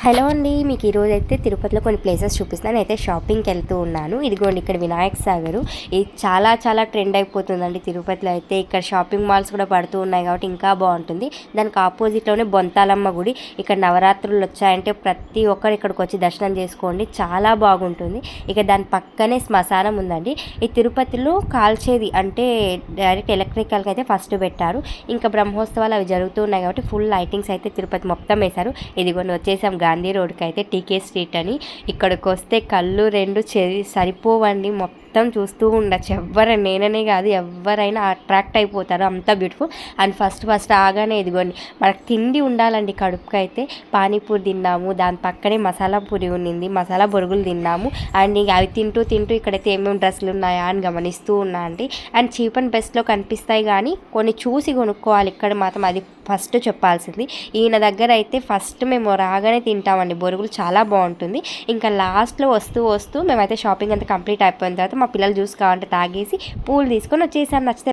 Hello అండి మీకు ఈరోజు అయితే తిరుపతిలో కొన్ని ప్లేసెస్ చూపిస్తాను. అయితే షాపింగ్కి వెళ్తూ ఉన్నాను. ఇదిగోండి ఇక్కడ వినాయక సాగర్. ఇది చాలా చాలా ట్రెండ్ అయిపోతుందండి తిరుపతిలో అయితే. ఇక్కడ షాపింగ్ మాల్స్ కూడా పడుతూ ఉన్నాయి కాబట్టి ఇంకా బాగుంటుంది. దానికి ఆపోజిట్లోనే బొంతాలమ్మ గుడి. ఇక్కడ నవరాత్రులు వచ్చాయంటే ప్రతి ఒక్కరు ఇక్కడికి వచ్చి దర్శనం చేసుకోండి. చాలా బాగుంటుంది. ఇక దాని పక్కనే శ్మశానం ఉందండి. ఈ తిరుపతిలో కాల్చేది అంటే డైరెక్ట్ ఎలక్ట్రికల్కి అయితే ఫస్ట్ పెట్టారు. ఇంకా బ్రహ్మోత్సవాలు అవి జరుగుతూ ఉన్నాయి కాబట్టి ఫుల్ లైటింగ్స్ అయితే తిరుపతి మొత్తం వేశారు. ఇదిగోండి వచ్చేసాం గాంధీ రోడ్కి అయితే టీకే స్ట్రీట్ అని. ఇక్కడికి వస్తే కళ్ళు రెండు చెరి సరిపోవండి మొత్తం. మొత్తం చూస్తూ ఉండొచ్చు ఎవరైనా నేననే కాదు ఎవరైనా అట్రాక్ట్ అయిపోతారు. అంత బ్యూటిఫుల్ అండ్ ఫస్ట్ ఫస్ట్ ఆగానే ఇదిగోండి. మనకు తిండి ఉండాలండి కడుపుకి అయితే పానీపూరి తిన్నాము దాని పక్కనే మసాలా పూరి ఉన్నింది మసాలా బొరుగులు తిన్నాము. అండ్ ఇక అవి తింటూ తింటూ ఇక్కడైతే ఏమేమి డ్రెస్సులు ఉన్నాయా అని గమనిస్తూ ఉన్నా అండి. అండ్ చీప్ అండ్ బెస్ట్లో కనిపిస్తాయి కానీ కొన్ని చూసి కొనుక్కోవాలి. ఇక్కడ మాత్రం అది ఫస్ట్ చెప్పాల్సింది. ఈయన దగ్గర అయితే ఫస్ట్ మేము రాగానే తింటామండి. బొరుగులు చాలా బాగుంటుంది. ఇంకా లాస్ట్లో వస్తూ వస్తూ మేమైతే షాపింగ్ అంతా కంప్లీట్ అయిపోయిన తర్వాత మా పిల్లలు జ్యూస్ కావాలంటే తాగేసి పూలు తీసుకొని వచ్చేసాను నచ్చితే